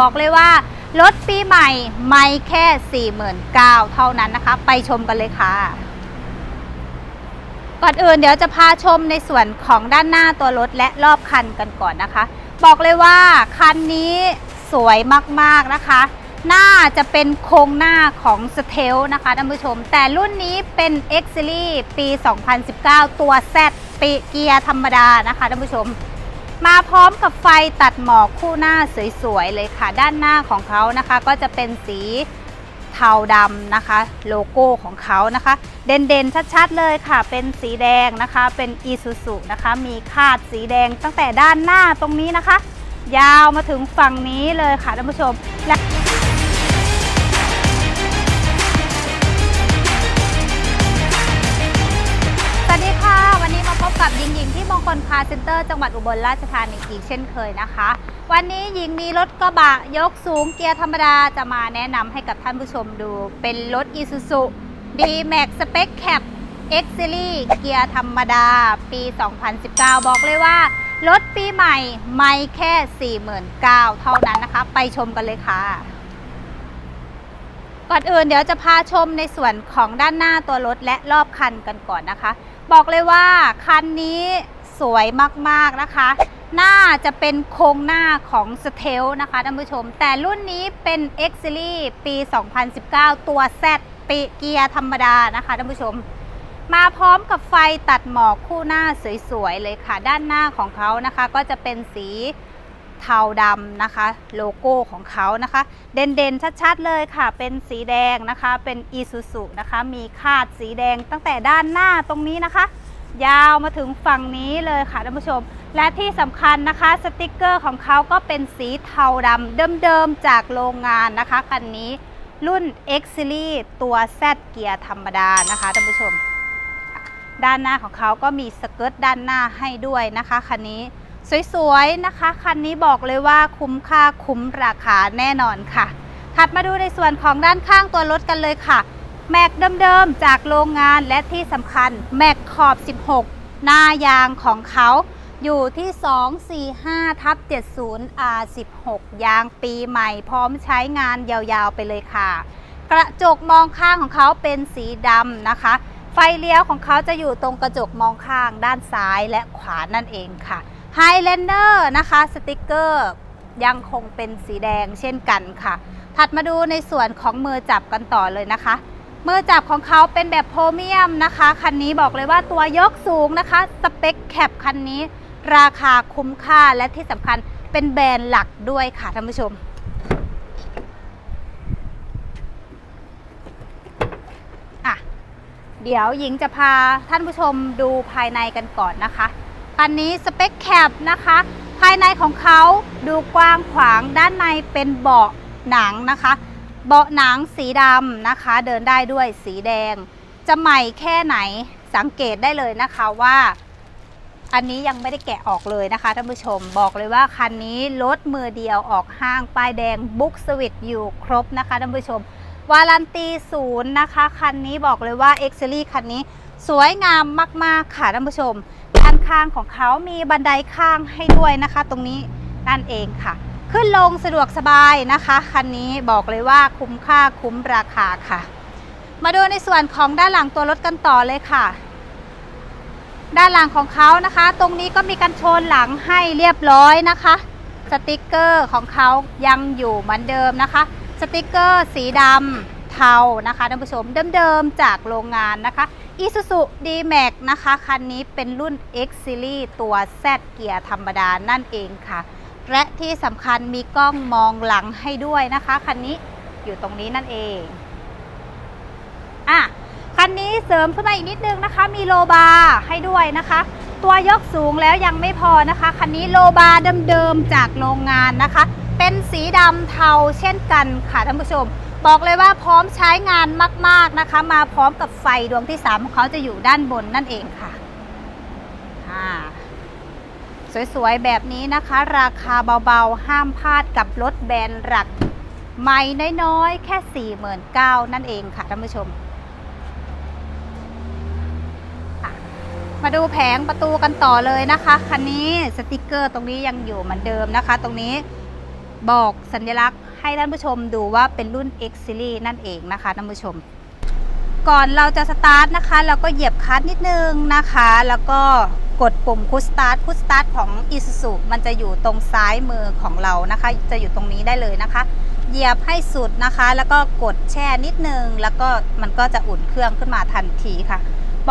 บอกเลยว่ารถปีใหม่ไม่แค่ 49,000เท่านั้นนะคะ ไปชมกันเลยค่ะ ก่อนอื่นเดี๋ยวจะพาชมในส่วนของด้านหน้าตัวรถและรอบคันกันก่อนนะคะ บอกเลยว่าคันนี้สวยมากๆนะคะ หน้าจะเป็นโครงหน้าของสเทลนะคะท่านผู้ชม แต่รุ่นนี้เป็น X Series ปี 2019 ตัว Z ปีเกียร์ธรรมดานะคะท่านผู้ชม มาพร้อมกับไฟตัดหมอกคู่หน้าสวยๆเลยค่ะ ด้านหน้าของเขานะคะ ก็จะเป็นสีเทาดำนะคะ โลโก้ของเขานะคะ เด่นๆชัดๆเลยค่ะ เป็นสีแดงนะคะ เป็นอีซูซุนะคะ มีคาดสีแดงตั้งแต่ด้านหน้าตรงนี้นะคะ ยาวมาถึงฝั่งนี้เลยค่ะท่านผู้ชมและ มาพบกับหญิงหญิงที่มงคลคาร์เซ็นเตอร์จังหวัดอุบลราชธานีอีกเช่นเคยนะคะ วันนี้หญิงมีรถกระบะยกสูงเกียร์ธรรมดาจะมาแนะนำให้กับท่านผู้ชมดู เป็นรถ Isuzu D-Max Spec Cap X Series เกียร์ธรรมดา ปี 2019 บอกเลยว่า รถปีใหม่ไม่แค่ 49,000เท่านั้นนะคะ ไปชมกันเลยค่ะ ก่อนอื่นเดี๋ยวจะพาชมในส่วนของด้านหน้าตัวรถและรอบคันกันก่อนนะคะ บอกเลยว่าคันนี้สวยมากๆนะคะหน้าจะเป็นโครงหน้าของสเทลนะคะท่านผู้ชม แต่รุ่นนี้เป็น X Series ปี 2019 ตัว Z ปีเกียร์ธรรมดานะคะท่านผู้ชม มาพร้อมกับไฟตัดหมอกคู่หน้าสวยๆเลยค่ะ ด้านหน้าของเขานะคะ ก็จะเป็นสี เทาดำนะคะ โลโก้ของเขานะคะ เด่นๆชัดๆเลยค่ะ เป็นสีแดงนะคะ เป็นอีซูซุนะคะ มีคาดสีแดงตั้งแต่ด้านหน้าตรงนี้นะคะ ยาวมาถึงฝั่งนี้เลยค่ะท่านผู้ชม และที่สำคัญนะคะสติกเกอร์ของเขาก็เป็นสีเทาดำเดิมๆจากโรงงานนะคะคันนี้รุ่น X Series ตัว Z เกียร์ธรรมดานะคะท่านผู้ชม ด้านหน้าของเขาก็มีสเกิร์ตด้านหน้าให้ด้วยนะคะคันนี้ สวยๆนะคะ คันนี้บอกเลยว่าคุ้มค่าคุ้มราคาแน่นอนค่ะ ถัดมาดูในส่วนของด้านข้างตัวรถกันเลยค่ะ แม็กเดิมๆจากโรงงานและที่สำคัญแม็กขอบ 16 หน้ายางของเขาอยู่ที่ 245ทับ70 R16 ยางปีใหม่พร้อมใช้งานยาวๆไปเลยค่ะ กระจกมองข้างของเขาเป็นสีดำนะคะ ไฟเลี้ยวของเขาจะอยู่ตรงกระจกมองข้างด้านซ้ายและขวานั่นเองค่ะ ไฮเลนเดอร์นะคะสติกเกอร์ยังคงเป็นสีแดงเช่นกันค่ะ ถัดมาดูในส่วนของมือจับกันต่อเลยนะคะ มือจับของเขาเป็นแบบโพรเมียมนะคะ คันนี้บอกเลยว่าตัวยกสูงนะคะ สเปคแคปคันนี้ ราคาคุ้มค่าและที่สำคัญเป็นแบรนด์หลักด้วยค่ะท่านผู้ชมอะเดี๋ยวหญิงจะพาท่านผู้ชมดูภายในกันก่อนนะคะ คันนี้สเปคแคปนะคะ ภายในของเขาดูกว้างขวางด้านในเป็นเบาะหนังนะคะ เบาะหนังสีดำนะคะ เดินได้ด้วยสีแดง จะใหม่แค่ไหนสังเกตได้เลยนะคะว่า อันนี้ยังไม่ได้แกะออกเลยนะคะท่านผู้ชมบอกเลยว่าคันนี้รถมือเดียวออกห้างป้ายแดงบุ๊กสวิตอยู่ครบนะคะท่านผู้ชมวารันตีศูนย์นะคะ คันนี้บอกเลยว่า X Series คันนี้สวยงามมาก ๆ ค่ะท่านผู้ชมานข้างของเขามีบันไดข้างให้ด้วยนะคะ ตรงนี้นั่นเองค่ะ ขึ้นลงสะดวกสบายนะคะคันนี้บอกเลยว่าคุ้มค่าคุ้มราคาค่ะ มาดูในส่วนของด้านหลังตัวรถกันต่อเลยค่ะ ด้านหลังของเขานะคะ ตรงนี้ก็มีกันชนหลังให้เรียบร้อยนะคะสติกเกอร์ของเขายังอยู่เหมือนเดิมนะคะ สติกเกอร์สีดำ เทานะคะท่านผู้ชมเดิมๆจากโรงงานนะคะ Isuzu D-Max นะคะคันนี้เป็นรุ่น X Series ตัว Z เกียร์ธรรมดานั่นเองค่ะ และที่สำคัญมีกล้องมองหลังให้ด้วยนะคะคันนี้อยู่ตรงนี้นั่นเองอะคันนี้เสริมขึ้นมาอีกนิดนึงนะคะ มีโลบาร์ให้ด้วยนะคะ ตัวยกสูงแล้วยังไม่พอนะคะคันนี้โลบาร์เดิมๆจากโรงงานนะคะ เป็นสีดำเทาเช่นกันค่ะท่านผู้ชม บอกเลยว่าพร้อมใช้งานมาก ๆนะคะ มาพร้อมกับไฟดวงที่3ของเขาจะอยู่ด้านบนนั่นเองค่ะสวยๆ แบบนี้นะคะ ราคาเบาๆ ห้ามพลาดกับรถแบรนด์หลักใหม่น้อยๆ แค่ 49,000 นั่นเองค่ะท่านผู้ชม มาดูแผงประตูกันต่อเลยนะคะ คันนี้สติกเกอร์ตรงนี้ยังอยู่เหมือนเดิมนะคะ ตรงนี้บอกสัญลักษณ์ ให้ท่านผู้ชมดูว่าเป็นรุ่น X Series นั่นเองนะคะท่านผู้ชม ก่อนเราจะสตาร์ทนะคะ เราก็เหยียบคลัตช์นิดนึงนะคะ แล้วก็กดปุ่มคุสตาร์ทคุสตาร์ทของ Isuzu มันจะอยู่ตรงซ้ายมือของเรานะคะ จะอยู่ตรงนี้ได้เลยนะคะ เหยียบให้สุดนะคะ แล้วก็กดแช่นิดนึง แล้วก็มันก็จะอุ่นเครื่องขึ้นมาทันทีค่ะ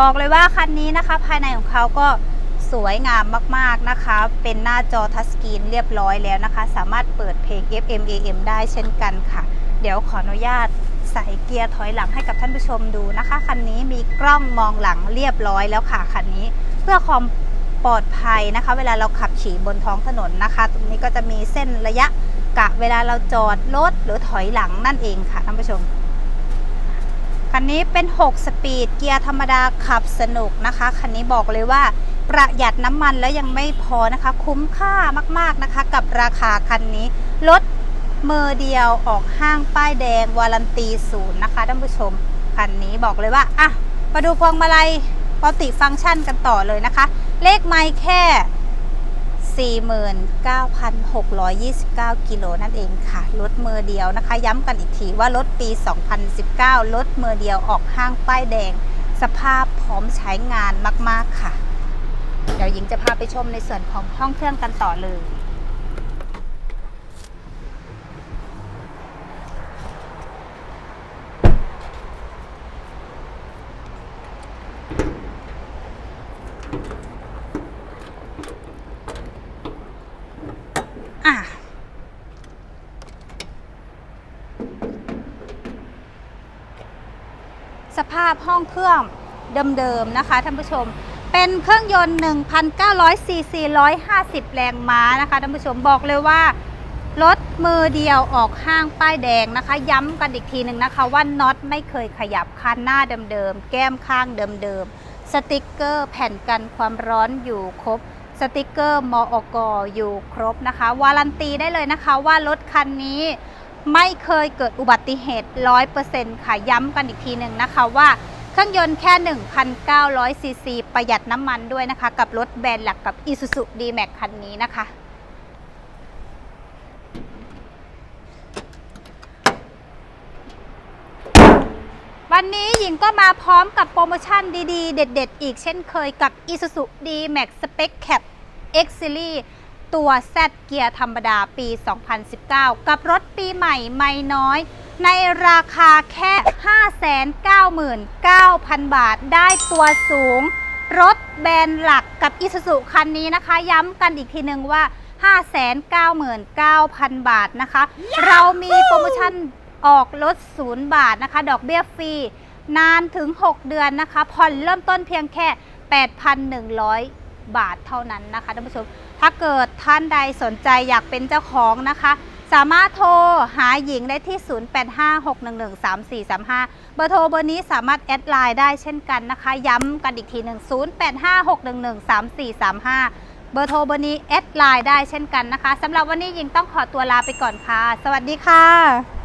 บอกเลยว่าคันนี้นะคะ ภายในของเขาก็ สวยงามมากๆนะคะ เป็นหน้าจอทัชสกรีนเรียบร้อยแล้วนะคะ สามารถเปิดเพลง FM AM ได้เช่นกันค่ะ เดี๋ยวขออนุญาตใส่เกียร์ถอยหลังให้กับท่านผู้ชมดูนะคะ คันนี้มีกล้องมองหลังเรียบร้อยแล้วค่ะคันนี้ เพื่อความปลอดภัยนะคะ เวลาเราขับขี่บนท้องถนนนะคะ ตรงนี้ก็จะมีเส้นระยะกะเวลาเราจอดรถหรือถอยหลังนั่นเองค่ะท่านผู้ชมคันนี้เป็น 6 สปีดเกียร์ธรรมดาขับสนุกนะคะ คันนี้บอกเลยว่า ประหยัดน้ำมันแล้วยังไม่พอนะคะ คุ้มค่ามากๆนะคะ กับราคาคันนี้รถมือเดียวออกห้างป้ายแดงวารันตีศูนย์นะคะท่านผู้ชมคันนี้บอกเลยว่าอะมาดูพวงมาลัยปกติฟังก์ชันกันต่อเลยนะคะ เลขไมค์แค่ 49,629 กิโลนั่นเองค่ะรถมือเดียวนะคะ ย้ำกันอีกทีว่ารถปี 2019รถมือเดียวออกห้างป้ายแดง สภาพพร้อมใช้งานมาก ๆ ค่ะ เดี๋ยวหญิงจะพาไปชมในส่วนของห้องเครื่องกันต่อเลย อะ สภาพห้องเครื่องเดิมๆนะคะท่านผู้ชม เป็นเครื่องยนต์ 1,900ซีซี150 แรงม้านะคะท่านผู้ชมบอกเลยว่ารถมือเดียวออกห้างป้ายแดงนะคะ ย้ำกันอีกทีหนึ่งนะคะว่าน็อตไม่เคยขยับคันหน้าเดิมๆ แก้มข้างเดิมๆ สติกเกอร์แผ่นกันความร้อนอยู่ครบ สติกเกอร์มออกอยู่ครบนะคะ วารันตีได้เลยนะคะว่ารถคันนี้ไม่เคยเกิดอุบัติเหตุ 100%ค่ะ ย้ำกันอีกทีหนึ่งนะคะว่า เครื่องยนต์แค่ 1,900 ซีซี ประหยัดน้ำมันด้วยนะคะ กับรถแบรนด์หลักกับ Isuzu D-Max คันนี้นะคะ วันนี้หญิงก็มาพร้อมกับโปรโมชั่นดีๆ เด็ด ๆ อีกเช่นเคยกับ Isuzu D-Max Spec Cap X Series ตัว Z เกียร์ธรรมดาปี 2019 กับรถปีใหม่ไม่น้อย ในราคาแค่ 599,000 บาท ได้ตัวสูง รถแบรนด์หลักกับ Isuzu คันนี้นะคะ ย้ำกันอีกทีหนึ่งว่า 599,000 บาทนะคะ เรามีโปรโมชั่นออกรถ0บาทนะคะ ดอกเบี้ยฟรี นานถึง 6 เดือนนะคะ ผ่อนเริ่มต้นเพียงแค่ 8,100 บาทเท่านั้นนะคะท่านผู้ชม ถ้าเกิดท่านใดสนใจอยากเป็นเจ้าของนะคะ สามารถโทรหาหญิงได้ที่ 0856113435 เบอร์โทรเบอร์นี้สามารถแอดไลน์ได้เช่นกันนะคะ ย้ำกันอีกทีหนึ่ง0856113435 เบอร์โทรเบอร์นี้แอดไลน์ได้เช่นกันนะคะสำหรับวันนี้หญิงต้องขอตัวลาไปก่อนค่ะ สวัสดีค่ะ